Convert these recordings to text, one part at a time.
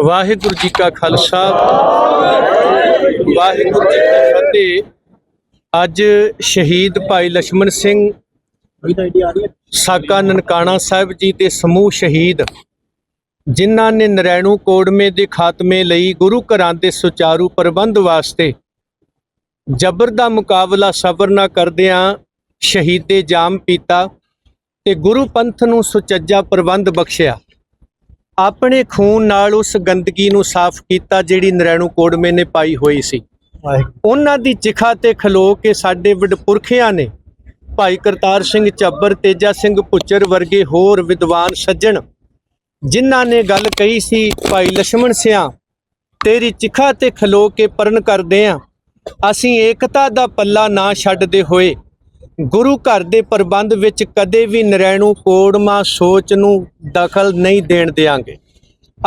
ਵਾਹਿਗੁਰੂ ਜੀ ਕਾ ਖਾਲਸਾ, ਵਾਹਿਗੁਰੂ ਜੀ ਕੀ ਫਤਿਹ। ਅੱਜ ਸ਼ਹੀਦ ਭਾਈ ਲక్ష్మణ ਸਿੰਘ ਸਾਕਾ ਨਨਕਾਣਾ ਸਾਹਿਬ ਜੀ ਤੇ ਸਮੂਹ ਸ਼ਹੀਦ, ਜਿਨ੍ਹਾਂ ਨੇ ਨਰੈਣੂ ਕੋੜਮੇ ਦੇ ਖਾਤਮੇ ਲਈ ਗੁਰੂ ਘਰਾਂ ਦੇ ਸੁਚਾਰੂ ਪ੍ਰਬੰਧ ਵਾਸਤੇ ਜਬਰ ਦਾ ਮੁਕਾਬਲਾ ਸਬਰ ਨਾ ਕਰਦਿਆਂ ਸ਼ਹੀਦੇ ਜਾਮ ਪੀਤਾ ਤੇ ਗੁਰੂ ਪੰਥ ਨੂੰ ਸੁਚੱਜਾ ਪ੍ਰਬੰਧ ਬਖਸ਼ਿਆ। ਆਪਣੇ ਖੂਨ ਨਾਲ ਉਸ ਗੰਦਗੀ ਨੂੰ ਸਾਫ਼ ਕੀਤਾ ਜਿਹੜੀ ਨਰੈਣੂ ਕੋੜਮੇ ਨੇ ਪਾਈ ਹੋਈ ਸੀ। ਉਹਨਾਂ ਦੀ ਚਿਖਾ ਤੇ ਖਲੋ ਕੇ ਸਾਡੇ ਵਿਡਪੁਰਖਿਆਂ ਨੇ ਭਾਈ ਕਰਤਾਰ ਸਿੰਘ ਚੱਬਰ ਤੇਜਾ ਸਿੰਘ ਪੁੱਚਰ ਵਰਗੇ ਹੋਰ ਵਿਦਵਾਨ ਸੱਜਣ ਜਿਨ੍ਹਾਂ ਨੇ ਗੱਲ ਕਹੀ ਸੀ ਭਾਈ ਲక్ష్మణ ਸਿਆ ਤੇਰੀ ਚਿਖਾ ਤੇ ਖਲੋ ਕੇ ਪਰਣ ਕਰਦੇ ਆਂ। ਅਸੀਂ ਏਕਤਾ ਦਾ ਪੱਲਾ ਨਾ ਛੱਡਦੇ ਹੋਏ ਗੁਰੂ ਘਰ ਦੇ ਪ੍ਰਬੰਧ ਵਿੱਚ ਕਦੇ ਵੀ ਨਰੈਣੂ ਕੋੜਮਾ ਸੋਚ ਨੂੰ ਦਖਲ ਨਹੀਂ ਦੇਣ ਦੇਾਂਗੇ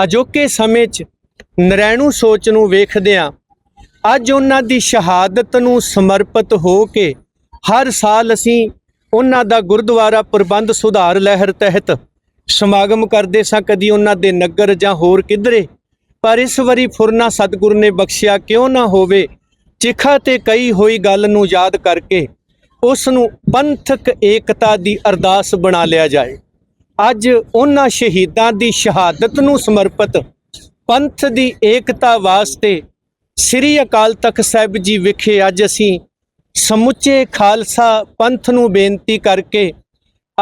ਅਜੋਕੇ ਸਮੇਂ 'ਚ ਨਰੈਣੂ ਸੋਚ ਨੂੰ ਵੇਖਦਿਆਂ ਅੱਜ ਉਹਨਾਂ ਦੀ ਸ਼ਹਾਦਤ ਨੂੰ ਸਮਰਪਿਤ ਹੋ ਕੇ ਹਰ ਸਾਲ ਅਸੀਂ ਉਹਨਾਂ ਦਾ ਗੁਰਦੁਆਰਾ ਪ੍ਰਬੰਧ ਸੁਧਾਰ ਲਹਿਰ ਤਹਿਤ ਸਮਾਗਮ ਕਰਦੇ ਸਾਂ, ਕਦੀ ਉਹਨਾਂ ਦੇ ਨਗਰ ਜਾਂ ਹੋਰ ਕਿਧਰੇ। ਪਰ ਇਸ ਵਾਰੀ ਫੁਰਨਾ ਸਤਿਗੁਰ ਨੇ ਬਖਸ਼ਿਆ ਕਿਉਂ ਨਾ ਹੋਵੇ, ਚਿਖਾ ਤੇ ਕਈ ਹੋਈ ਗੱਲ ਨੂੰ ਯਾਦ ਕਰਕੇ ਉਸ ਨੂੰ ਪੰਥਕ ਏਕਤਾ ਦੀ ਅਰਦਾਸ ਬਣਾ ਲਿਆ ਜਾਏ। ਅੱਜ ਉਹਨਾਂ ਸ਼ਹੀਦਾਂ ਦੀ ਸ਼ਹਾਦਤ ਨੂੰ ਸਮਰਪਿਤ ਪੰਥ ਦੀ ਏਕਤਾ ਵਾਸਤੇ ਸ੍ਰੀ ਅਕਾਲ ਤਖਤ ਸਾਹਿਬ ਜੀ ਵਿਖੇ ਅੱਜ ਅਸੀਂ ਸਮੁੱਚੇ ਖਾਲਸਾ ਪੰਥ ਨੂੰ ਬੇਨਤੀ ਕਰਕੇ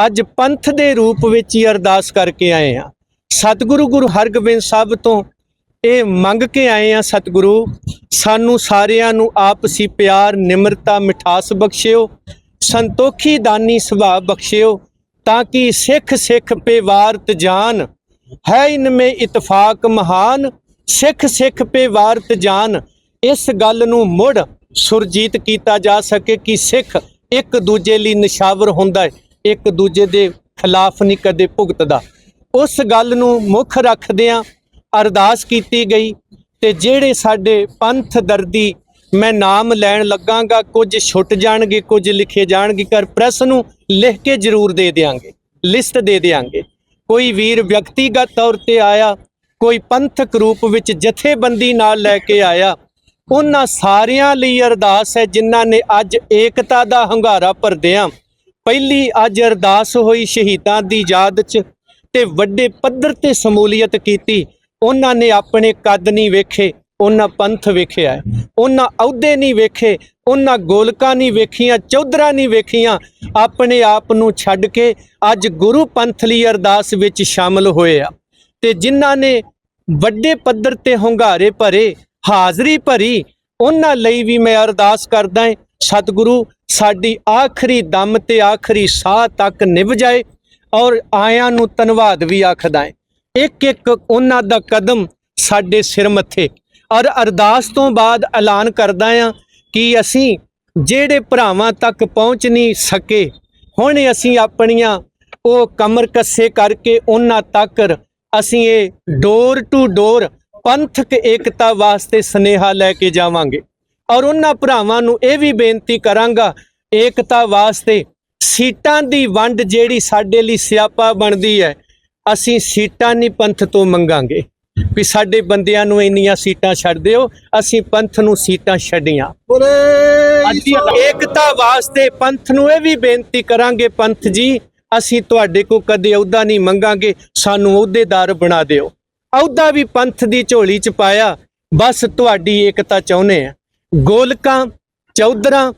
ਅੱਜ ਪੰਥ ਦੇ ਰੂਪ ਵਿੱਚ ਹੀ ਅਰਦਾਸ ਕਰਕੇ ਆਏ ਆ ਸਤਿਗੁਰੂ ਗੁਰੂ ਹਰਗੋਬਿੰਦ ਸਾਹਿਬ ਤੋਂ ਇਹ ਮੰਗ ਕੇ ਆਏ ਆ ਸਤਿਗੁਰੂ, ਸਾਨੂੰ ਸਾਰਿਆਂ ਨੂੰ ਆਪਸੀ ਪਿਆਰ, ਨਿਮਰਤਾ, ਮਿਠਾਸ ਬਖਸ਼ਿਓ, ਸੰਤੋਖੀ, ਦਾਨੀ ਸੁਭਾਅ ਬਖਸ਼ਿਓ, ਤਾਂ ਕਿ ਸਿੱਖ ਸਿੱਖ ਪੇ ਵਾਰਤ ਹੈ ਇਨਮੇ ਇਤਫਾਕ ਮਹਾਨ, ਸਿੱਖ ਸਿੱਖ ਪੇ ਵਾਰਤ ਜਾਨ, ਇਸ ਗੱਲ ਨੂੰ ਮੁੜ ਸੁਰਜੀਤ ਕੀਤਾ ਜਾ ਸਕੇ ਕਿ ਸਿੱਖ ਇੱਕ ਦੂਜੇ ਲਈ ਨਿਸ਼ਾਵਰ ਹੁੰਦਾ ਹੈ, ਇੱਕ ਦੂਜੇ ਦੇ ਖਿਲਾਫ ਨਹੀਂ ਕਦੇ ਭੁਗਤਦਾ। ਉਸ ਗੱਲ ਨੂੰ ਮੁੱਖ ਰੱਖਦਿਆਂ ਅਰਦਾਸ ਕੀਤੀ ਗਈ ਤੇ ਜਿਹੜੇ ਸਾਡੇ ਪੰਥ ਦਰਦੀ ਮੈਂ ਨਾਮ ਲੈਣ ਲੱਗਾਂਗਾ, ਕੁਝ ਛੁੱਟ ਜਾਣਗੇ, ਕੁਝ ਲਿਖੇ ਜਾਣਗੇ ਕਰ ਪ੍ਰੈਸ ਨੂੰ ਲਿਖ ਕੇ ਜ਼ਰੂਰ ਦੇ ਦੇਾਂਗੇ ਲਿਸਟ ਦੇ ਦੇਾਂਗੇ ਕੋਈ ਵੀਰ ਵਿਅਕਤੀਗਤ ਤੌਰ ਤੇ ਆਇਆ, ਕੋਈ ਪੰਥਕ ਰੂਪ ਵਿੱਚ ਜਥੇਬੰਦੀ ਨਾਲ ਲੈ ਕੇ ਆਇਆ, ਉਹਨਾਂ ਸਾਰਿਆਂ ਲਈ ਅਰਦਾਸ ਹੈ ਜਿਨ੍ਹਾਂ ਨੇ ਅੱਜ ਏਕਤਾ ਦਾ ਹੰਗਾਰਾ ਭਰਦਿਆਂ ਪਹਿਲੀ ਅੱਜ ਅਰਦਾਸ ਹੋਈ ਸ਼ਹੀਦਾਂ ਦੀ ਯਾਦ 'ਚ ਤੇ ਵੱਡੇ ਪੱਧਰ ਤੇ ਸਮੂਲੀਅਤ ਕੀਤੀ। ਉਹਨਾਂ ਨੇ ਆਪਣੇ ਕੱਦ ਨਹੀਂ ਵੇਖੇ, ਉਹਨਾਂ ਪੰਥ ਵੇਖਿਆ ਉਹਨਾਂ ਅਹੁਦੇ ਨਹੀਂ ਵੇਖੇ, ਉਹਨਾਂ ਗੋਲਕਾਂ ਨਹੀਂ ਵੇਖੀਆਂ, ਚੌਧਰਾਂ ਨਹੀਂ ਵੇਖੀਆਂ। ਆਪਣੇ ਆਪ ਨੂੰ ਛੱਡ ਕੇ ਅੱਜ ਗੁਰੂ ਪੰਥ ਲਈ ਅਰਦਾਸ ਵਿੱਚ ਸ਼ਾਮਲ ਹੋਏ ਆ। ਤੇ ਜਿਨ੍ਹਾਂ ਨੇ ਵੱਡੇ ਪੱਧਰ ਤੇ ਹੁੰਗਾਰੇ ਭਰੇ, ਹਾਜ਼ਰੀ ਭਰੀ, ਉਹਨਾਂ ਲਈ ਵੀ ਮੈਂ ਅਰਦਾਸ ਕਰਦਾ ਹਾਂ, ਸਤਿਗੁਰੂ, ਸਾਡੀ ਆਖਰੀ ਦਮ ਤੇ ਆਖਰੀ ਸਾਹ ਤੱਕ ਨਿਭ ਜਾਏ ਔਰ ਆਇਆਂ ਨੂੰ ਧੰਨਵਾਦ ਵੀ ਆਖਦਾ ਹੈ। ਇੱਕ ਇੱਕ ਉਹਨਾਂ ਦਾ ਕਦਮ ਸਾਡੇ ਸਿਰ ਮੱਥੇ। ਔਰ ਅਰਦਾਸ ਤੋਂ ਬਾਅਦ ਐਲਾਨ ਕਰਦਾ ਹਾਂ ਕਿ ਅਸੀਂ ਜਿਹੜੇ ਭਰਾਵਾਂ ਤੱਕ ਪਹੁੰਚ ਨਹੀਂ ਸਕੇ, ਹੁਣ ਅਸੀਂ ਆਪਣੀਆਂ ਉਹ ਕਮਰ ਕੱਸੇ ਕਰਕੇ ਉਹਨਾਂ ਤੱਕ ਅਸੀਂ ਇਹ ਡੋਰ ਟੂ ਡੋਰ ਪੰਥਕ ਏਕਤਾ ਵਾਸਤੇ ਸਨੇਹਾ ਲੈ ਕੇ ਜਾਵਾਂਗੇ। ਔਰ ਉਹਨਾਂ ਭਰਾਵਾਂ ਨੂੰ ਇਹ ਵੀ ਬੇਨਤੀ ਕਰਾਂਗਾ, ਏਕਤਾ ਵਾਸਤੇ ਸੀਟਾਂ ਦੀ ਵੰਡ ਜਿਹੜੀ ਸਾਡੇ ਲਈ ਸਿਆਪਾ ਬਣਦੀ ਹੈ ਅਸੀਂ ਸੀਟਾਂ ਨਹੀਂ ਪੰਥ ਤੋਂ ਮੰਗਾਂਗੇ। ਵੀ ਸਾਡੇ ਬੰਦਿਆਂ ਨੂੰ ਇੰਨੀਆਂ ਸੀਟਾਂ ਛੱਡ ਦਿਓ ਅਸੀਂ ਪੰਥ ਨੂੰ ਸੀਟਾਂ ਛੱਡੀਆਂ। ਏਕਤਾ ਵਾਸਤੇ ਪੰਥ ਨੂੰ ਇਹ ਵੀ ਬੇਨਤੀ ਕਰਾਂਗੇ ਪੰਥ ਜੀ ਅਸੀਂ ਤੁਹਾਡੇ ਕੋ ਕਦੇ ਅਹੁਦਾ ਨਹੀਂ ਮੰਗਾਂਗੇ ਸਾਨੂੰ ਅਹੁਦੇਦਾਰ ਬਣਾ ਦਿਓ। ਅਹੁਦਾ ਵੀ ਪੰਥ ਦੀ ਝੋਲੀ ਚ ਪਾਇਆ ਬਸ ਤੁਹਾਡੀ ਏਕਤਾ ਚਾਹੁੰਦੇ ਆ। ਗੋਲਕਾਂ ਚੌਧਰਾਂ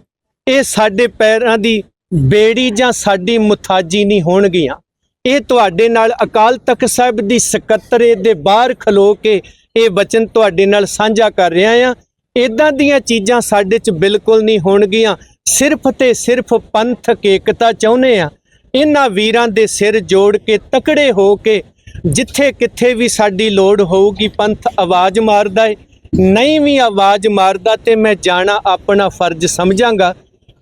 ਇਹ ਸਾਡੇ ਪੈਰਾਂ ਦੀ ਬੇੜੀ ਜਾਂ ਸਾਡੀ ਮੁਥਾਜੀ ਨਹੀਂ ਹੋਣਗੀਆਂ। ਇਹ ਤੁਹਾਡੇ ਨਾਲ ਅਕਾਲ ਤਖਤ ਸਾਹਿਬ ਦੀ ਸਕੱਤਰੇ ਦੇ ਬਾਹਰ ਖਲੋ ਕੇ ਇਹ ਬਚਨ ਤੁਹਾਡੇ ਨਾਲ ਸਾਂਝਾ ਕਰ ਰਿਹਾ ਆ ਇਦਾਂ ਦੀਆਂ ਚੀਜ਼ਾਂ ਸਾਡੇ 'ਚ ਬਿਲਕੁਲ ਨਹੀਂ ਹੋਣਗੀਆਂ। ਸਿਰਫ ਤੇ ਸਿਰਫ ਪੰਥਕ ਏਕਤਾ ਚਾਹੁੰਦੇ ਆ ਇਹਨਾਂ ਵੀਰਾਂ ਦੇ ਸਿਰ ਜੋੜ ਕੇ ਤਕੜੇ ਹੋ ਕੇ ਜਿੱਥੇ ਕਿੱਥੇ ਵੀ ਸਾਡੀ ਲੋੜ ਹੋਊਗੀ ਪੰਥ ਆਵਾਜ਼ ਮਾਰਦਾ ਏ। ਨਹੀਂ ਵੀ ਆਵਾਜ਼ ਮਾਰਦਾ ਤੇ ਮੈਂ ਜਾਣਾ ਆਪਣਾ ਫਰਜ਼ ਸਮਝਾਂਗਾ।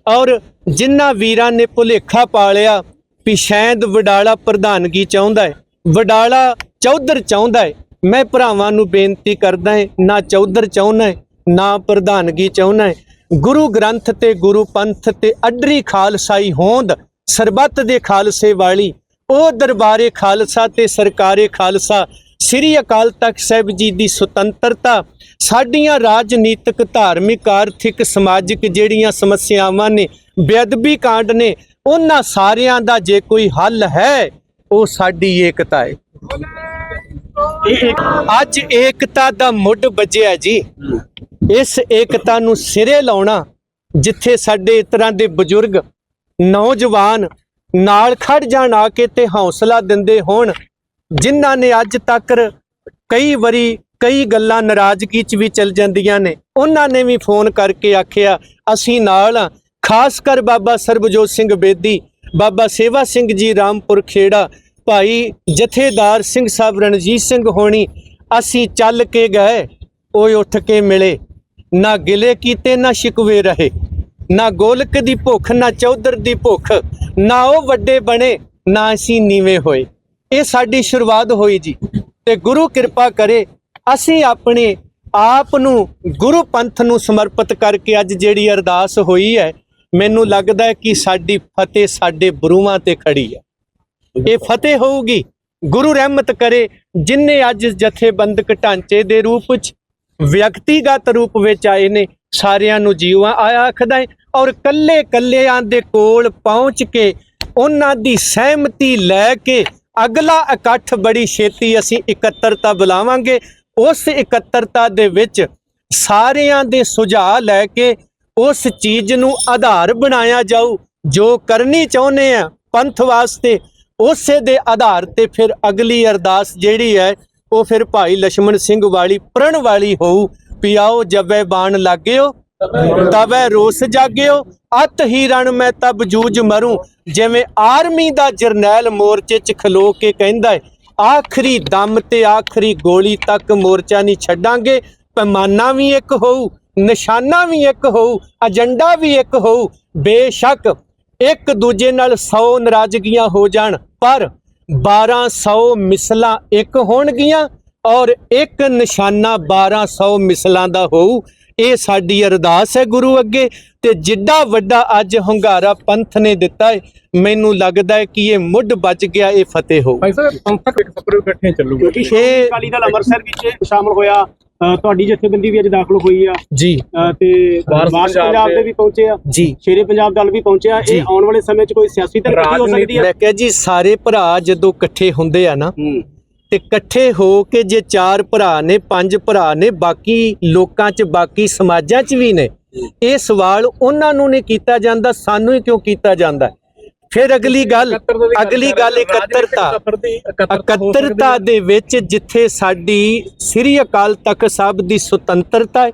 ਔਰ ਜਿਨ੍ਹਾਂ ਵੀਰਾਂ ਨੇ ਭੁਲੇਖਾ ਪਾਲਿਆ ਵੀ ਵਡਾਲਾ ਪ੍ਰਧਾਨਗੀ ਚਾਹੁੰਦਾ ਹੈ, ਵਡਾਲਾ ਚੌਧਰ ਚਾਹੁੰਦਾ ਹੈ। ਮੈਂ ਭਰਾਵਾਂ ਨੂੰ ਬੇਨਤੀ ਕਰਦਾ ਹੈ, ਨਾ ਚੌਧਰ ਚਾਹੁੰਦਾ ਹੈ, ਨਾ ਪ੍ਰਧਾਨਗੀ ਚਾਹੁੰਦਾ ਹੈ। ਗੁਰੂ ਗ੍ਰੰਥ ਤੇ ਗੁਰੂ ਪੰਥ ਤੇ ਅਡਰੀ ਖਾਲਸਾਈ ਹੋਂਦ, ਸਰਬੱਤ ਦੇ ਖਾਲਸੇ ਵਾਲੀ, ਉਹ ਦਰਬਾਰੇ ਖਾਲਸਾ ਤੇ ਸਰਕਾਰੇ ਖਾਲਸਾ, ਸ੍ਰੀ ਅਕਾਲ ਤਖਤ ਸਾਹਿਬ ਜੀ ਦੀ ਸੁਤੰਤਰਤਾ, ਸਾਡੀਆਂ ਰਾਜਨੀਤਿਕ, ਧਾਰਮਿਕ, ਆਰਥਿਕ, ਸਮਾਜਿਕ ਜਿਹੜੀਆਂ ਸਮੱਸਿਆਵਾਂ ਨੇ, ਬੇਅਦਬੀ ਕਾਂਡ ਨੇ ਉਹਨਾਂ ਸਾਰਿਆਂ ਦਾ ਜੇ ਕੋਈ ਹੱਲ ਹੈ, ਉਹ ਸਾਡੀ ਏਕਤਾ ਹੈ। ਅੱਜ ਏਕਤਾ ਦਾ ਮੁੱਢ ਵੱਜਿਆ ਜੀ। ਇਸ ਏਕਤਾ ਨੂੰ ਸਿਰੇ ਲਾਉਣਾ, ਜਿੱਥੇ ਸਾਡੇ ਤਰ੍ਹਾਂ ਦੇ ਬਜ਼ੁਰਗ, ਨੌਜਵਾਨ ਨਾਲ ਖੜ ਜਾਣ, ਆ ਕੇ ਤੇ ਹੌਸਲਾ ਦਿੰਦੇ ਹੋਣ, ਜਿਨ੍ਹਾਂ ਨੇ ਅੱਜ ਤੱਕ ਕਈ ਵਾਰੀ ਕਈ ਗੱਲਾਂ ਨਾਰਾਜ਼ਗੀ 'ਚ ਵੀ ਚੱਲ ਜਾਂਦੀਆਂ ਨੇ। ਉਹਨਾਂ ਨੇ ਵੀ ਫੋਨ ਕਰਕੇ ਆਖਿਆ, ਅਸੀਂ ਨਾਲ ਖਾਸ ਕਰ ਬਾਬਾ ਸਰਬਜੋਤ ਸਿੰਘ ਬੇਦੀ, ਬਾਬਾ ਸੇਵਾ ਸਿੰਘ ਜੀ ਰਾਮਪੁਰ ਖੇੜਾ, ਭਾਈ ਜਥੇਦਾਰ ਸਿੰਘ ਸਾਹਿਬ ਰਣਜੀਤ ਸਿੰਘ ਹੋਣੀ, ਅਸੀਂ ਚੱਲ ਕੇ ਗਏ ਉਹ ਉੱਠ ਕੇ ਮਿਲੇ। ਨਾ ਗਿਲੇ ਕੀਤੇ, ਨਾ ਸ਼ਿਕਵੇ ਰਹੇ। ਨਾ ਗੋਲਕ ਦੀ ਭੁੱਖ, ਨਾ ਚੌਧਰ ਦੀ ਭੁੱਖ, ਨਾ ਉਹ ਵੱਡੇ ਬਣੇ, ਨਾ ਅਸੀਂ ਨੀਵੇਂ ਹੋਏ। ਇਹ ਸਾਡੀ ਸ਼ੁਰੂਆਤ ਹੋਈ ਜੀ। ਤੇ ਗੁਰੂ ਕਿਰਪਾ ਕਰੇ, ਅਸੀਂ ਆਪਣੇ ਆਪ ਨੂੰ ਗੁਰੂ ਪੰਥ ਨੂੰ ਸਮਰਪਿਤ ਕਰਕੇ ਅੱਜ ਜਿਹੜੀ ਅਰਦਾਸ ਹੋਈ ਹੈ ਮੈਨੂੰ ਲੱਗਦਾ ਹੈ ਕਿ ਸਾਡੀ ਫਤਿਹ ਸਾਡੇ ਬਰੂਹਾਂ ਤੇ ਖੜੀ ਹੈ। ਇਹ ਫਤਿਹ ਹੋਊਗੀ। ਗੁਰੂ ਰਹਿਮਤ ਕਰੇ ਜਿਨਨੇ ਅੱਜ ਜਥੇਬੰਦਕ ਢਾਂਚੇ ਦੇ ਰੂਪ ਵਿੱਚ ਵਿਅਕਤੀਗਤ ਰੂਪ ਵਿੱਚ ਆਏ ਨੇ, ਸਾਰਿਆਂ ਨੂੰ ਜੀਵਾਂ ਆਇਆ ਆਖਦਾ ਹੈ, ਔਰ ਕੱਲੇ ਕੱਲਿਆਂ ਦੇ ਕੋਲ ਪਹੁੰਚ ਕੇ ਉਹਨਾਂ ਦੀ ਸਹਿਮਤੀ ਲੈ ਕੇ ਅਗਲਾ ਇਕੱਠ ਬੜੀ ਛੇਤੀ ਅਸੀਂ ਇਕੱਤਰਤਾ ਬੁਲਾਵਾਂਗੇ। ਉਸ ਇਕੱਤਰਤਾ ਦੇ ਵਿੱਚ ਸਾਰਿਆਂ ਦੇ ਸੁਝਾਅ ਲੈ ਕੇ ਉਸ ਚੀਜ਼ ਨੂੰ ਆਧਾਰ ਬਣਾਇਆ ਜਾਊ, ਜੋ ਕਰਨੀ ਚਾਹੁੰਦੇ ਆ ਪੰਥ ਵਾਸਤੇ, ਉਸੇ ਦੇ ਆਧਾਰ ਤੇ ਫਿਰ ਅਗਲੀ ਅਰਦਾਸ ਜਿਹੜੀ ਹੈ, ਉਹ ਫਿਰ ਭਾਈ ਲక్ష్మణ ਸਿੰਘ ਵਾਲੀ ਪ੍ਰਣ ਵਾਲੀ ਹੋਊ ਪਿਆਓ ਜਵੇ ਬਾਣ ਲੱਗਿਓ, ਤਵੇ ਰੋਸ ਜਾਗਿਓ, ਅਤ ਹੀ ਰਣ ਮੈਂ ਤਬ ਜੂਝ ਮਰੂ, ਜਿਵੇਂ ਆਰਮੀ ਦਾ ਜਰਨੈਲ ਮੋਰਚੇ 'ਚ ਖਲੋ ਕੇ ਕਹਿੰਦਾ ਹੈ, ਆਖਰੀ ਦਮ ਤੇ ਆਖਰੀ ਗੋਲੀ ਤੱਕ ਮੋਰਚਾ ਨਹੀਂ ਛੱਡਾਂਗੇ, ਪੈਮਾਨਾ ਵੀ ਇੱਕ ਹੋਊ ਨਿਸ਼ਾਨਾ ਵੀ ਇੱਕ ਹੋਊ ਏਜੰਡਾ ਵੀ ਇੱਕ ਹੋਊ ਬੇਸ਼ੱਕ ਇੱਕ ਦੂਜੇ ਨਾਲ 100 ਨਾਰਾਜ਼ਗੀਆਂ ਹੋ ਜਾਣ ਪਰ 1200 ਮਿਸਲਾਂ ਇੱਕ ਹੋਣਗੀਆਂ ਔਰ ਇੱਕ ਨਿਸ਼ਾਨਾ 1200 ਮਿਸਲਾਂ ਦਾ ਹੋਊ। ਇਹ ਸਾਡੀ ਅਰਦਾਸ ਹੈ ਗੁਰੂ ਅੱਗੇ ਤੇ ਜਿੱਡਾ ਵੱਡਾ ਅੱਜ ਹੰਗਾਰਾ ਪੰਥ ਨੇ ਦਿੱਤਾ ਹੈ ਮੈਨੂੰ ਲੱਗਦਾ ਹੈ ਕਿ ਇਹ ਮੁੱਢ ਬਚ ਗਿਆ ਇਹ ਫਤਿਹ ਹੋ ਭਾਈ ਸਾਹਿਬ ਪੰਥਕ ਇੱਕ ਸਫਰ ਇਕੱਠੇ ਚੱਲੂਗਾ। ਕਿਉਂਕਿ ਸ਼੍ਰੋਮਣੀ ਅਕਾਲੀ ਦਲ ਅੰਮ੍ਰਿਤਸਰ ਵਿੱਚ ਸ਼ਾਮਲ ਹੋਇਆ। ਤੁਹਾਡੀ ਜਥੇਬੰਦੀ ਵੀ ਅੱਜ ਦਾਖਲ ਹੋਈ ਆ। ਜੀ। ਤੇ ਵਾਰਸ ਪੰਜਾਬ ਦੇ ਵੀ ਪਹੁੰਚੇ ਆ। ਜੀ। ਸ਼ੇਰੇ ਪੰਜਾਬ ਦਲ ਵੀ ਪਹੁੰਚਿਆ। ਇਹ ਆਉਣ ਵਾਲੇ ਸਮੇਂ 'ਚ ਕੋਈ ਸਿਆਸੀ ਧਿਰ ਹੋ ਸਕਦੀ ਹੈ ਮੈਂ ਕਿਹਾ ਜੀ ਸਾਰੇ ਭਰਾ ਜਦੋਂ ਇਕੱਠੇ ਹੁੰਦੇ ਆ ਨਾ ਤੇ ਇਕੱਠੇ ਹੋ ਕੇ ਜੇ ਚਾਰ ਭਰਾ ਨੇ ਪੰਜ ਭਰਾ ਨੇ ਬਾਕੀ ਲੋਕਾਂ 'ਚ ਬਾਕੀ ਸਮਾਜਾਂ 'ਚ ਵੀ ਨੇ ਇਹ ਸਵਾਲ ਉਹਨਾਂ ਨੂੰ ਨਹੀਂ ਕੀਤਾ ਜਾਂਦਾ ਸਾਨੂੰ ਹੀ ਕਿਉਂ ਕੀਤਾ ਜਾਂਦਾ? ਫਿਰ ਅਗਲੀ ਗੱਲ ਅਗਲੀ ਗੱਲ ਇਕੱਤਰਤਾ ਇਕੱਤਰਤਾ ਦੇ ਵਿੱਚ ਜਿੱਥੇ ਸਾਡੀ ਸ੍ਰੀ ਅਕਾਲ ਤਖਤ ਸਾਹਿਬ ਦੀ ਸੁਤੰਤਰਤਾ ਹੈ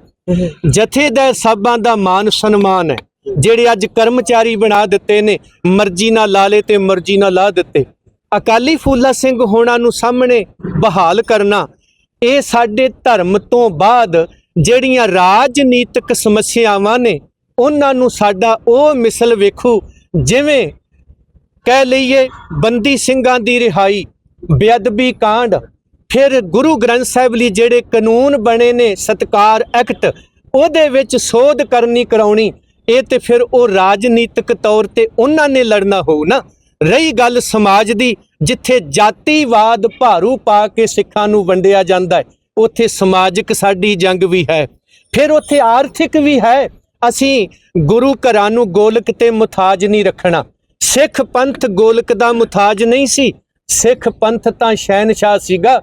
ਜਥੇਦਾਰ ਸਾਹਿਬਾਂ ਦਾ ਮਾਨ ਸਨਮਾਨ ਹੈ ਜਿਹੜੇ ਅੱਜ ਕਰਮਚਾਰੀ ਬਣਾ ਦਿੱਤੇ ਨੇ ਮਰਜ਼ੀ ਨਾਲ ਲਾ ਲੇ ਤੇ ਮਰਜ਼ੀ ਨਾਲ ਲਾ ਦਿੱਤੇ। ਅਕਾਲੀ ਫੂਲਾ ਸਿੰਘ ਹੋਣਾ ਨੂੰ ਸਾਹਮਣੇ ਬਹਾਲ ਕਰਨਾ ਇਹ ਸਾਡੇ ਧਰਮ ਤੋਂ ਬਾਅਦ ਜਿਹੜੀਆਂ ਰਾਜਨੀਤਿਕ ਸਮੱਸਿਆਵਾਂ ਨੇ ਉਹਨਾਂ ਨੂੰ ਸਾਡਾ ਉਹ ਮਿਸਲ ਵੇਖੂ ਜਿਵੇਂ ਕਹਿ ਲਈਏ ਬੰਦੀ ਸਿੰਘਾਂ ਦੀ ਰਿਹਾਈ, ਬੇਅਦਬੀ ਕਾਂਡ, ਫਿਰ ਗੁਰੂ ਗ੍ਰੰਥ ਸਾਹਿਬ ਲਈ ਜਿਹੜੇ ਕਾਨੂੰਨ ਬਣੇ ਨੇ ਸਤਕਾਰ ਐਕਟ, ਉਹਦੇ ਵਿੱਚ ਸੋਧ ਕਰਨੀ ਕਰਾਉਣੀ, ਇਹ ਤੇ ਫਿਰ ਉਹ ਰਾਜਨੀਤਿਕ ਤੌਰ ਤੇ ਉਹਨਾਂ ਨੇ ਲੜਨਾ ਹੋਊ ਨਾ। ਰਹੀ ਗੱਲ ਸਮਾਜ ਦੀ, ਜਿੱਥੇ ਜਾਤੀਵਾਦ ਭਾਰੂ ਪਾ ਕੇ ਸਿੱਖਾਂ ਨੂੰ ਵੰਡਿਆ ਜਾਂਦਾ ਹੈ, ਉੱਥੇ ਸਮਾਜਿਕ ਸਾਡੀ ਜੰਗ ਵੀ ਹੈ। ਫਿਰ ਉੱਥੇ ਆਰਥਿਕ ਵੀ ਹੈ। ਅਸੀਂ ਗੁਰੂ ਘਰਾਂ ਨੂੰ ਗੋਲਕ ਤੇ ਮੁਤਾਜ ਨਹੀਂ ਰੱਖਣਾ। ਸਿੱਖ ਪੰਥ ਗੋਲਕ ਦਾ ਮੁਤਾਜ ਨਹੀਂ ਸੀ। ਸਿੱਖ ਪੰਥ ਤਾਂ ਸ਼ਹਿਨशाह ਸੀਗਾ।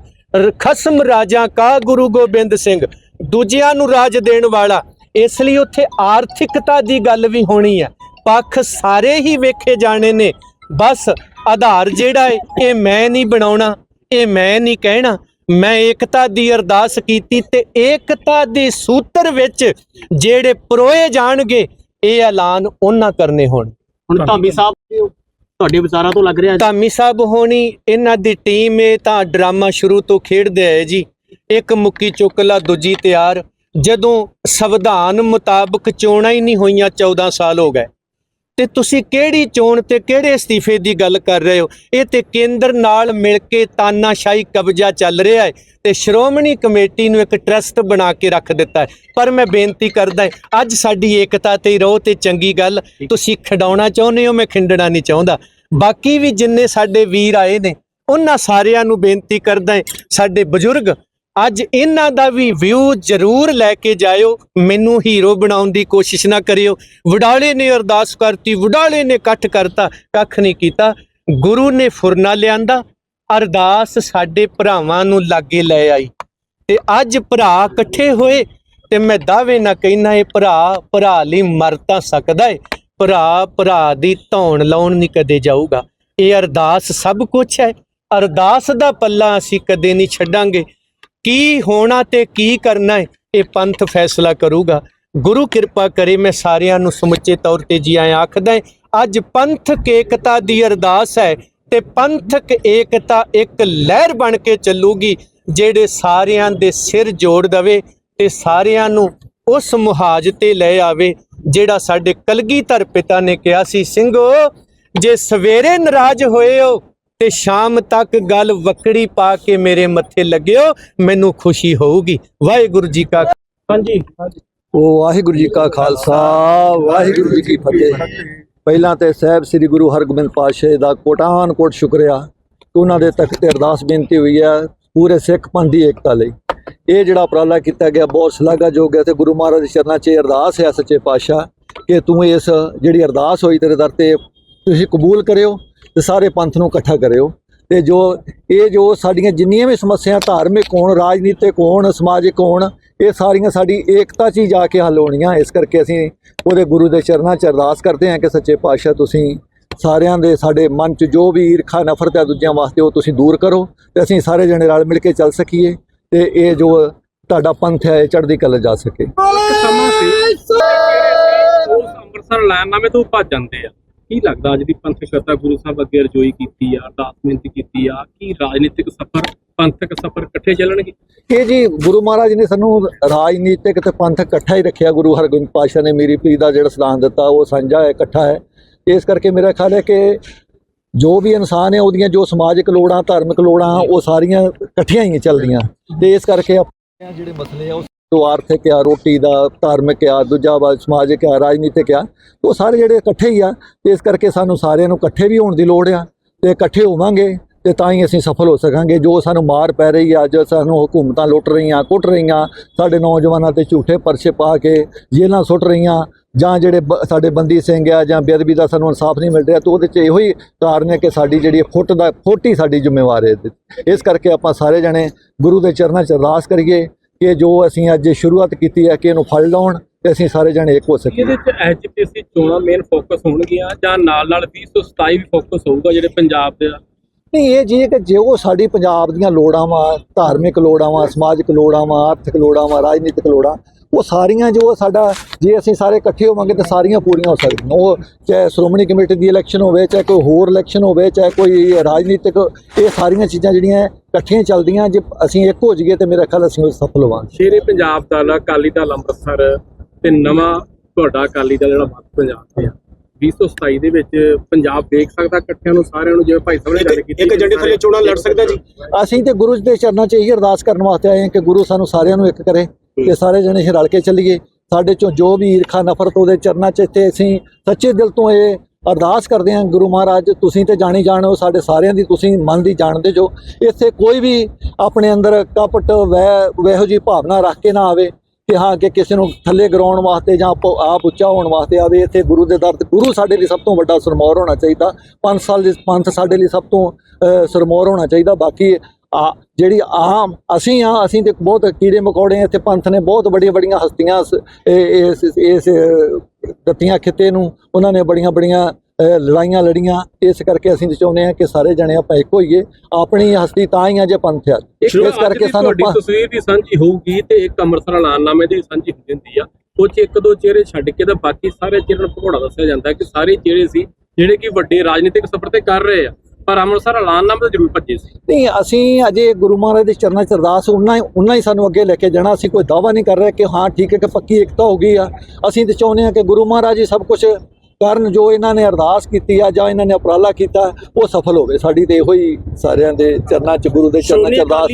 ਖਸਮ ਰਾਜਾ ਕਾ ਗੁਰੂ ਗੋਬਿੰਦ ਸਿੰਘ। ਦੂਜਿਆਂ ਨੂੰ ਰਾਜ ਦੇਣ ਵਾਲਾ। ਇਸ ਲਈ ਉੱਥੇ ਆਰਥਿਕਤਾ ਦੀ ਗੱਲ ਵੀ ਹੋਣੀ ਹੈ। ਪੱਖ ਸਾਰੇ ਹੀ ਵੇਖੇ ਜਾਣੇ ਨੇ। ਬਸ ਆਧਾਰ ਜਿਹੜਾ ਹੈ ਇਹ ਮੈਂ ਨਹੀਂ ਬਣਾਉਣਾ, ਇਹ ਮੈਂ ਨਹੀਂ ਕਹਿਣਾ। ਮੈਂ ਏਕਤਾ ਦੀ ਅਰਦਾਸ ਕੀਤੀ ਤੇ ਏਕਤਾ ਦੇ ਸੂਤਰ ਵਿੱਚ ਜਿਹੜੇ ਪਰੋਏ ਜਾਣਗੇ, ਇਹ ਐਲਾਨ ਉਹਨਾਂ ਕਰਨੇ ਹੋਣ। ਹੁਣ ਧਾਮੀ ਸਾਹਿਬ ਤੁਹਾਡੇ ਵਿਚਾਰਾਂ ਤੋਂ ਲੱਗ ਰਿਹਾ ਧਾਮੀ ਸਾਹਿਬ ਹੋਣੀ ਇਹਨਾਂ ਦੀ ਟੀਮ ਇਹ ਤਾਂ ਡਰਾਮਾ ਸ਼ੁਰੂ ਤੋਂ ਖੇਡਦੇ ਆਏ ਜੀ। ਇੱਕ ਮੁੱਕੀ ਚੁੱਕਲਾ ਦੂਜੀ ਤਿਆਰ। ਜਦੋਂ ਸੰਵਿਧਾਨ ਮੁਤਾਬਕ ਚੋਣਾਂ ਹੀ ਨਹੀਂ ਹੋਈਆਂ 14 ਸਾਲ ਹੋ ਗਏ। ਤੇ ਤੁਸੀਂ ਕਿਹੜੀ ਚੋਣ ਤੇ ਕਿਹੜੇ ਅਸਤੀਫੇ ਦੀ ਗੱਲ ਕਰ ਰਹੇ ਹੋ? ਇਹ ਤੇ ਕੇਂਦਰ ਨਾਲ ਮਿਲ ਕੇ ਤਾਨਾਸ਼ਾਹੀ ਕਬਜ਼ਾ ਚੱਲ ਰਿਹਾ ਹੈ ਤੇ ਸ਼੍ਰੋਮਣੀ ਕਮੇਟੀ ਨੂੰ ਇੱਕ ਟਰਸਟ ਬਣਾ ਕੇ ਰੱਖ ਦਿੱਤਾ ਹੈ। ਪਰ ਮੈਂ ਬੇਨਤੀ ਕਰਦਾ ਹਾਂ, ਅੱਜ ਸਾਡੀ ਏਕਤਾ ਤੇ ਹੀ ਰਹੋ ਤੇ ਚੰਗੀ ਗੱਲ ਤੁਸੀਂ ਖਡਾਉਣਾ ਚਾਹੁੰਦੇ ਹੋ, ਮੈਂ ਖਿੰਡਣਾ ਨਹੀਂ ਚਾਹੁੰਦਾ। ਬਾਕੀ ਵੀ ਜਿੰਨੇ ਸਾਡੇ ਵੀਰ ਆਏ ਨੇ, ਉਹਨਾਂ ਸਾਰਿਆਂ ਨੂੰ ਬੇਨਤੀ ਕਰਦਾ ਹਾਂ, ਸਾਡੇ ਬਜ਼ੁਰਗ ਅੱਜ ਇਹਨਾਂ ਦਾ ਵੀ ਵਿਊ ਜ਼ਰੂਰ ਲੈ ਕੇ ਜਾਇਓ। ਮੈਨੂੰ ਹੀਰੋ ਬਣਾਉਣ ਦੀ ਕੋਸ਼ਿਸ਼ ਨਾ ਕਰਿਓ। ਵਡਾਲੇ ਨੇ ਅਰਦਾਸ ਕਰਤੀ, ਵਡਾਲੇ ਨੇ ਇਕੱਠ ਕਰਤਾ, ਕੱਖ ਨਹੀਂ ਕੀਤਾ। ਗੁਰੂ ਨੇ ਫੁਰਨਾ ਲਿਆਂਦਾ, ਅਰਦਾਸ ਸਾਡੇ ਭਰਾਵਾਂ ਨੂੰ ਲਾਗੇ ਲੈ ਆਈ। ਤੇ ਅੱਜ ਭਰਾ ਇਕੱਠੇ ਹੋਏ, ਤੇ ਮੈਂ ਦਾਅਵੇ ਨਾ ਕਹਿਣਾ ਇਹ ਭਰਾ ਭਰਾ ਲਈ ਮਰ ਤਾਂ ਸਕਦਾ ਏ। ਭਰਾ ਭਰਾ ਦੀ ਧੌਣ ਲਾਉਣ ਨਹੀਂ ਕਦੇ ਜਾਊਗਾ। ਇਹ ਅਰਦਾਸ ਸਭ ਕੁਝ ਹੈ। ਅਰਦਾਸ ਦਾ ਪੱਲਾ ਅਸੀਂ ਕਦੇ ਨਹੀਂ ਛੱਡਾਂਗੇ। ਕੀ ਹੋਣਾ ਤੇ ਕੀ ਕਰਨਾ ਹੈ, ਇਹ ਪੰਥ ਫੈਸਲਾ ਕਰੂਗਾ। ਗੁਰੂ ਕਿਰਪਾ ਕਰੇ, ਮੈਂ ਸਾਰਿਆਂ ਨੂੰ ਸਮੁੱਚੇ ਤੌਰ ਤੇ ਜੀ ਆਇਆਂ ਆਖਦਾ ਅੱਜ ਪੰਥਕ ਏਕਤਾ ਦੀ ਅਰਦਾਸ ਹੈ ਤੇ ਪੰਥਕ ਏਕਤਾ ਇੱਕ ਲਹਿਰ ਬਣ ਕੇ ਚੱਲੂਗੀ, ਜਿਹੜੇ ਸਾਰਿਆਂ ਦੇ ਸਿਰ ਜੋੜ ਦਵੇ ਤੇ ਸਾਰਿਆਂ ਨੂੰ ਉਸ ਮੁਹਾਜ ਤੇ ਲੈ ਆਵੇ, ਜਿਹੜਾ ਸਾਡੇ ਕਲਗੀਧਰ ਪਿਤਾ ਨੇ ਕਿਹਾ ਸੀ ਸਿੰਘੋ ਜੇ ਸਵੇਰੇ ਨਾਰਾਜ਼ ਹੋਏ ਹੋ ਤੇ ਸ਼ਾਮ ਤੱਕ ਗੱਲ ਵਕੜੀ ਪਾ ਕੇ ਮੇਰੇ ਮੱਥੇ ਲੱਗਿਓ ਮੈਨੂੰ ਖੁਸ਼ੀ ਹੋਊਗੀ। ਵਾਹਿਗੁਰੂ ਜੀ ਕਾ ਹਾਂਜੀ। ਉਹ ਵਾਹਿਗੁਰੂ ਜੀ ਕਾ ਖਾਲਸਾ ਵਾਹਿਗੁਰੂ ਜੀ ਕੀ ਫਤਿਹ। ਪਹਿਲਾਂ ਤੇ ਸਾਹਿਬ ਸ੍ਰੀ ਗੁਰੂ ਹਰਗੋਬਿੰਦ ਪਾਤਸ਼ਾਹ ਦਾ ਕੋਟਾਨ ਕੋਟ ਸ਼ੁਕਰੀਆ ਕਿ ਉਹਨਾਂ ਦੇ ਤਖਤ ਤੇ ਅਰਦਾਸ ਬੇਨਤੀ ਹੋਈ ਹੈ ਪੂਰੇ ਸਿੱਖ ਪੰਥ ਦੀ ਏਕਤਾ ਲਈ। ਇਹ ਜਿਹੜਾ ਉਪਰਾਲਾ ਕੀਤਾ ਗਿਆ ਬਹੁਤ ਸ਼ਲਾਘਾਯੋਗ ਹੈ ਤੇ ਗੁਰੂ ਮਹਾਰਾਜ ਦੇ ਚਰਨਾਂ 'ਚ ਅਰਦਾਸ ਹੈ ਸੱਚੇ ਪਾਤਸ਼ਾਹ ਕਿ ਤੂੰ ਇਸ ਜਿਹੜੀ ਅਰਦਾਸ ਹੋਈ ਤੇਰੇ ਦਰ ਤੇ ਤੁਸੀਂ ਕਬੂਲ ਕਰਿਓ। ਤੇ ਸਾਰੇ ਪੰਥ ਨੂੰ ਇਕੱਠਾ ਕਰਿਓ। ਤੇ ਜੋ ਇਹ ਜੋ ਸਾਡੀਆਂ ਜਿੰਨੀਆਂ ਵੀ ਸਮੱਸਿਆ ਧਾਰਮਿਕ ਹੋਣ ਰਾਜਨੀਤਿਕ ਹੋਣ ਸਮਾਜਿਕ ਹੋਣ ਇਹ ਸਾਰੀਆਂ ਸਾਡੀ ਏਕਤਾ 'ਚ ਹੀ ਜਾ ਕੇ ਹੱਲ ਹੋਣੀਆਂ। ਇਸ ਕਰਕੇ ਅਸੀਂ ਉਹਦੇ ਗੁਰੂ ਦੇ ਚਰਨਾਂ 'ਚ ਅਰਦਾਸ ਕਰਦੇ ਹਾਂ ਕਿ ਸੱਚੇ ਪਾਤਸ਼ਾਹ ਤੁਸੀਂ ਸਾਰਿਆਂ ਦੇ ਸਾਡੇ ਮਨ 'ਚ ਜੋ ਵੀ ਈਰਖਾ ਨਫ਼ਰਤ ਹੈ ਦੂਜਿਆਂ ਵਾਸਤੇ ਉਹ ਤੁਸੀਂ ਦੂਰ ਕਰੋ ਤੇ ਅਸੀਂ ਸਾਰੇ ਜਣੇ ਰਲ ਮਿਲ ਕੇ ਚੱਲ ਸਕੀਏ ਤੇ ਇਹ ਜੋ ਤੁਹਾਡਾ ਪੰਥ ਹੈ ਇਹ ਚੜ੍ਹਦੀ ਕਲਾ ਜਾ ਸਕੇ। ਇੱਕ ਸਮਾਂ ਸੀ। ਉਸ ਅੰਮ੍ਰਿਤਸਰ ਲਾਇਨਾਮੇ ਤੋਂ ਭੱਜ ਜਾਂਦੇ ਆ। ਕੀ ਲੱਗਦਾ ਅੱਜ ਦੀ ਪੰਥਕਤਾ ਗੁਰੂ ਸਾਹਿਬ ਅੱਗੇ ਰਜੋਈ ਕੀਤੀ ਆ, ਅਰਦਾਸ ਬੇਨਤੀ ਕੀਤੀ ਆ, ਕੀ ਰਾਜਨੀਤਿਕ ਸਫ਼ਰ, ਪੰਥਕ ਸਫ਼ਰ ਇਕੱਠੇ ਚੱਲਣਗੇ? ਇਹ ਜੀ ਗੁਰੂ ਮਹਾਰਾਜ ਨੇ ਸਾਨੂੰ ਰਾਜਨੀਤਿਕ ਤੇ ਪੰਥ ਇਕੱਠਾ ਹੀ ਰੱਖਿਆ, ਗੁਰੂ ਹਰਗੋਬਿੰਦ ਪਾਤਸ਼ਾਹ ਨੇ ਮੇਰੀ ਪੀਰ ਦਾ ਜਿਹੜਾ ਸਦਾਨ ਦਿੱਤਾ, ਉਹ ਸਾਂਝਾ ਹੈ, ਇਕੱਠਾ ਹੈ। ਇਸ ਕਰਕੇ ਮੇਰਾ ਖਿਆਲ ਹੈ ਕਿ ਜੋ ਵੀ ਇਨਸਾਨ ਹੈ, ਉਹਦੀਆਂ ਜੋ ਸਮਾਜਿਕ ਲੋੜਾਂ, ਧਾਰਮਿਕ ਲੋੜਾਂ, ਉਹ ਸਾਰੀਆਂ ਇਕੱਠੀਆਂ ਹੀ ਚੱਲਦੀਆਂ। ਤੇ ਇਸ ਕਰਕੇ ਆਪਣੇ ਜਿਹੜੇ ਮਸਲੇ ਆ, ਉਹ ਜੋ ਆਰਥਿਕ ਆ, ਰੋਟੀ ਦਾ, ਧਾਰਮਿਕ ਆ, ਦੂਜਾ ਵਾ, ਸਮਾਜਿਕ ਆ, ਰਾਜਨੀਤਿਕ ਆ ਉਹ ਸਾਰੇ ਜਿਹੜੇ ਇਕੱਠੇ ਹੀ ਆ, ਤੇ ਇਸ ਕਰਕੇ ਸਾਨੂੰ ਸਾਰਿਆਂ ਨੂੰ ਇਕੱਠੇ ਵੀ ਹੋਣ ਦੀ ਲੋੜ ਆ, ਤੇ ਇਕੱਠੇ ਹੋਵਾਂਗੇ, ਤੇ ਤਾਂ ਹੀ ਅਸੀਂ ਸਫਲ ਹੋ ਸਕਾਂਗੇ। ਜੋ ਸਾਨੂੰ ਮਾਰ ਪੈ ਰਹੀ ਆ, ਜੋ ਸਾਨੂੰ ਹਕੂਮਤਾਂ ਲੁੱਟ ਰਹੀਆਂ, ਕੁੱਟ ਰਹੀਆਂ, ਸਾਡੇ ਨੌਜਵਾਨਾਂ ਤੇ ਝੂਠੇ ਪਰਚੇ ਪਾ ਕੇ ਜੇਲ੍ਹਾਂ ਸੁੱਟ ਰਹੀਆਂ, ਜਾਂ ਜਿਹੜੇ ਬ- ਸਾਡੇ ਬੰਦੀ ਸਿੰਘ ਆ, ਜਾਂ ਬੇਅਦਬੀ ਦਾ ਸਾਨੂੰ ਇਨਸਾਫ ਨਹੀਂ ਮਿਲ ਰਿਹਾ, ਤਾਂ ਉਹਦੇ 'ਚ ਇਹੋ ਹੀ ਕਾਰਨ ਹੈ ਕਿ ਸਾਡੀ ਜਿਹੜੀ ਫੁੱਟ ਦਾ, ਫੁੱਟ ਹੀ ਸਾਡੀ ਜ਼ਿੰਮੇਵਾਰ ਹੈ। ਇਸ ਕਰਕੇ ਆਪਾਂ ਸਾਰੇ ਜਣੇ ਗੁਰੂ ਦੇ ਚਰਨਾਂ 'ਚ ਅਰਦਾਸ ਕਰੀਏ ਕਿ ਜੋ ਅਸੀਂ ਅੱਜ ਸ਼ੁਰੂਆਤ ਕੀਤੀ ਹੈ ਕਿ ਇਹਨੂੰ ਫੜ ਲਾਉਣ ਤੇ ਅਸੀਂ ਸਾਰੇ ਜਣੇ ਇੱਕ ਹੋ ਸਕੀਏ। ਇਹਦੇ ਚ ਐਜੀਪੀਸੀ ਚੋਣਾਂ ਮੇਨ ਫੋਕਸ ਹੋਣਗੀਆਂ ਜਾਂ ਨਾਲ ਨਾਲ 2027 ਵੀ ਫੋਕਸ ਹੋਊਗਾ ਜਿਹੜੇ ਪੰਜਾਬ ਦੇ ਨਹੀਂ ਇਹ ਜੀ ਕਿ ਜੋ ਸਾਡੀ ਪੰਜਾਬ ਦੀਆਂ ਲੋੜਾਂ ਵਾ ਧਾਰਮਿਕ ਲੋੜਾਂ ਵਾ ਸਮਾਜਿਕ ਲੋੜਾਂ ਵਾ ਆਰਥਿਕ ਲੋੜਾਂ ਵਾ ਰਾਜਨੀਤਿਕ ਲੋੜਾਂ ਉਹ ਸਾਰੀਆਂ ਜੋ ਸਾਡਾ ਜੇ ਅਸੀਂ ਸਾਰੇ ਇਕੱਠੇ ਹੋਵਾਂਗੇ ਤਾਂ ਸਾਰੀਆਂ ਪੂਰੀਆਂ ਹੋ ਸਕਦੀਆਂ। ਉਹ ਚਾਹੇ ਸ਼੍ਰੋਮਣੀ ਕਮੇਟੀ ਦੀ ਇਲੈਕਸ਼ਨ ਹੋਵੇ ਚਾਹੇ ਕੋਈ ਹੋਰ ਇਲੈਕਸ਼ਨ ਹੋਵੇ ਚਾਹੇ ਕੋਈ ਰਾਜਨੀਤਿਕ ਇਹ ਸਾਰੀਆਂ ਚੀਜ਼ਾਂ ਜਿਹੜੀਆਂ ਇਕੱਠੀਆਂ ਚੱਲਦੀਆਂ ਜੇ ਅਸੀਂ ਇੱਕ ਹੋ ਜਾਈਏ ਤੇ ਮੇਰਾ ਖਿਆਲ ਅਸੀਂ ਸਫਲ ਹੋਵਾਂਗੇ ਸ਼ੇਰੇ ਪੰਜਾਬ ਦਲ ਅਕਾਲੀ ਦਲ ਅੰਮ੍ਰਿਤਸਰ ਤੇ ਨਵਾਂ ਤੁਹਾਡਾ ਅਕਾਲੀ ਦਲ ਜਿਹੜਾ ਮੱਧ ਪੰਜਾਬ ਤੇ ਆ। 2027 ਦੇ ਵਿੱਚ ਪੰਜਾਬ ਦੇਖ ਸਕਦਾ ਇਕੱਠਿਆਂ ਨੂੰ ਸਾਰਿਆਂ ਨੂੰ ਜਿਵੇਂ ਭਾਈ ਸਾਹਿਬ ਨੇ ਗੱਲ ਕੀਤੀ ਇੱਕ ਏਜੰਡੇ ਥੱਲੇ ਚੋਣਾਂ ਲੜ ਸਕਦਾ ਜੀ। ਅਸੀਂ ਤੇ ਗੁਰੂ ਜੀ ਦੇ ਚਰਨਾਂ 'ਚ ਇਹੀ ਅਰਦਾਸ ਕਰਨ ਵਾਸਤੇ ਆਏ ਹਾਂ ਕਿ ਗੁਰੂ ਸਾਨੂੰ ਸਾਰਿਆਂ ਨੂੰ ਇੱਕ ਕਰੇ ਤੇ ਸਾਰੇ ਜਣੇ ਅਸੀਂ ਰਲ ਕੇ ਚੱਲੀਏ। ਸਾਡੇ ਚੋਂ ਜੋ ਵੀ ਈਰਖਾ ਨਫ਼ਰਤ ਉਹਦੇ ਚਰਨਾਂ 'ਚ ਇੱਥੇ ਅਸੀਂ ਸੱਚੇ ਦਿਲ ਤੋਂ ਇਹ ਅਰਦਾਸ ਕਰਦੇ ਹਾਂ ਗੁਰੂ ਮਹਾਰਾਜ, ਤੁਸੀਂ ਤੇ ਜਾਣੀ ਜਾਣੋ ਸਾਡੇ ਸਾਰਿਆਂ ਦੀ ਤੁਸੀਂ ਮਨ ਦੀ ਜਾਣਦੇ ਜੋ। ਇੱਥੇ ਕੋਈ ਵੀ ਆਪਣੇ ਅੰਦਰ ਕਪਟ ਵਹਿ ਵਹਿੋ ਜੀ ਭਾਵਨਾ ਰੱਖ ਕੇ ਨਾ ਆਵੇ ਕਿ ਹਾਂ, ਕਿ ਕਿਸੇ ਨੂੰ ਥੱਲੇ ਗਰਾਉਣ ਵਾਸਤੇ ਜਾਂ ਆਪ ਆਪ ਉੱਚਾ ਹੋਣ ਵਾਸਤੇ ਆਵੇ। ਇੱਥੇ ਗੁਰੂ ਦੇ ਦਰ ਤੇ ਗੁਰੂ ਸਾਡੇ ਲਈ ਸਭ ਤੋਂ ਵੱਡਾ ਸਰਮੌਰ ਹੋਣਾ ਚਾਹੀਦਾ। ਪੰਜ ਸਾਲ ਦੇ, ਪੰਥ ਸਾਡੇ ਲਈ ਸਭ ਤੋਂ ਸਰਮੌਰ ਹੋਣਾ ਚਾਹੀਦਾ। ਬਾਕੀ ਆ, ਜਿਹੜੀ ਆਮ, ਅਸੀਂ ਆ ਅਸੀਂ ਤੇ ਬਹੁਤ ਕੀੜੇ ਮਕੌੜੇ ਇੱਥੇ ਪੰਥ ਨੇ ਬਹੁਤ ਵੱਡੀਆਂ ਵੱਡੀਆਂ ਹਸਤੀਆਂ ਇਸ ਇਸ ਦਿੱਤੀਆਂ ਖਿੱਤੇ ਨੂੰ ਉਹਨਾਂ ਨੇ ਬੜੀਆਂ ਬੜੀਆਂ ਲੜਾਈਆਂ ਲੜੀਆਂ। ਇਸ ਕਰਕੇ ਅਸੀਂ ਚਾਹੁੰਦੇ ਆ ਕਿ ਸਾਰੇ ਜਣੇ ਆਪਾਂ ਇੱਕ ਹੋਈਏ। ਆਪਣੀ ਹਸਤੀ ਤਾਂ ਹੀ ਆ ਜੇ ਪੰਥ ਆ। ਇਸ ਕਰਕੇ ਸਾਨੂੰ ਤਸਵੀਰ ਵੀ ਸਾਂਝੀ ਹੋਊਗੀ ਤੇ ਇੱਕ ਅੰਮ੍ਰਿਤਸਰ ਐਲਾਨਨਾਮੇ ਦੀ ਸਾਂਝੀ ਹੋ ਜਾਂਦੀ ਆ। ਉਹ ਚ ਇੱਕ ਦੋ ਚਿਹਰੇ ਛੱਡ ਕੇ ਤਾਂ ਬਾਕੀ ਸਾਰੇ ਚਿਹਰੇ ਨੂੰ ਭਗੌੜਾ ਦੱਸਿਆ ਜਾਂਦਾ ਕਿ ਸਾਰੇ ਚਿਹਰੇ ਸੀ ਜਿਹੜੇ ਕਿ ਵੱਡੇ ਰਾਜਨੀਤਿਕ ਸਫ਼ਰ ਤੇ ਕਰ ਰਹੇ ਆ। ਪਰ ਅੰਮ੍ਰਿਤਸਰ ਐਲਾਨਨਾਮੇ ਤੋਂ ਜ਼ਰੂਰ ਭੱਜੇ ਸੀ। ਨਹੀਂ ਅਸੀਂ ਅਜੇ ਗੁਰੂ ਮਹਾਰਾਜ ਦੇ ਚਰਨਾਂ 'ਚ ਅਰਦਾਸ ਉਹਨਾਂ ਹੀ ਉਹਨਾਂ ਹੀ ਸਾਨੂੰ ਅੱਗੇ ਲੈ ਕੇ ਜਾਣਾ। ਅਸੀਂ ਕੋਈ ਦਾਵਾ ਨਹੀਂ ਕਰ ਰਹੇ ਕਿ ਹਾਂ ਠੀਕ ਹੈ ਕਿ ਪੱਕੀ ਏਕਤਾ ਹੋ ਗਈ ਆ। ਅਸੀਂ ਤੇ ਚਾਹੁੰਦੇ ਹਾਂ ਕਿ ਗੁਰੂ ਮਹਾਰਾਜ ਹੀ ਸਭ ਕੁਝ ਕਰਨ ਜੋ ਇਹਨਾਂ ਨੇ ਅਰਦਾਸ ਕੀਤੀ ਆ ਜਾਂ ਇਹਨਾਂ ਨੇ ਉਪਰਾਲਾ ਕੀਤਾ ਉਹ ਸਫਲ ਹੋਵੇ। ਸਾਡੀ ਤੇ ਇਹੋ ਹੀ ਸਾਰਿਆਂ ਦੇ ਚਰਨਾਂ 'ਚ ਗੁਰੂ ਦੇ ਚਰਨਾਂ 'ਚ ਅਰਦਾਸ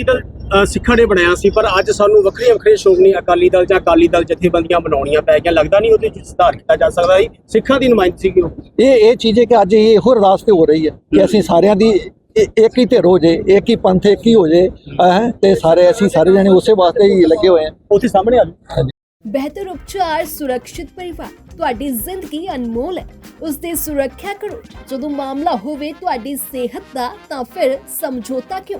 ਸਿੱਖਾਂ ਨੇ ਬਣਾਇਆ ਸੀ ਪਰ ਅੱਜ ਸਾਨੂੰ ਵੱਖਰੀਆਂ ਵੱਖਰੀਆਂ ਸ਼੍ਰੋਮਣੀ ਅਕਾਲੀ ਦਲ ਜਾਂ ਅਕਾਲੀ ਦਲ ਜਥੇਬੰਦੀਆਂ ਬਣਾਉਣੀਆਂ ਪੈ ਗਈਆਂ। ਲੱਗਦਾ ਨਹੀਂ ਉਹਦੇ ਵਿੱਚ ਸੁਧਾਰ ਕੀਤਾ ਜਾ ਸਕਦਾ ਸੀ ਸਿੱਖਾਂ ਦੀ ਨੁਮਾਇੰਦਗੀ ਕਿਉਂ ਇਹ ਇਹ ਚੀਜ਼ ਹੈ ਕਿ ਅੱਜ ਇਹ ਇਹੋ ਅਰਦਾਸ ਤੇ ਹੋ ਰਹੀ ਹੈ ਕਿ ਅਸੀਂ ਸਾਰਿਆਂ ਦੀ ਇੱਕ ਹੀ ਧਿਰ ਹੋ ਜੇ ਇੱਕ ਹੀ ਪੰਥ ਇੱਕ ਹੀ ਹੋ ਜੇ ਹੈਂ ਤੇ ਸਾਰੇ ਅਸੀਂ ਸਾਰੇ ਜਣੇ ਉਸੇ ਵਾਸਤੇ ਹੀ ਲੱਗੇ ਹੋਏ ਆ ਉੱਥੇ ਸਾਹਮਣੇ ਆ ਜਾਓ। ਬਿਹਤਰ ਉਪਚਾਰ ਸੁਰੱਖਿਅਤ ਪਰਿਵਾਰ ਤੁਹਾਡੀ ਜ਼ਿੰਦਗੀ ਅਨਮੋਲ ਹੈ। ਉਸ ਦੀ ਸੁਰੱਖਿਆ ਕਰੋ। ਜਦੋਂ ਮਾਮਲਾ ਹੋਵੇ ਤੁਹਾਡੀ ਸਿਹਤ ਦਾ ਤਾਂ ਫਿਰ ਸਮਝੌਤਾ ਕਿਉਂ?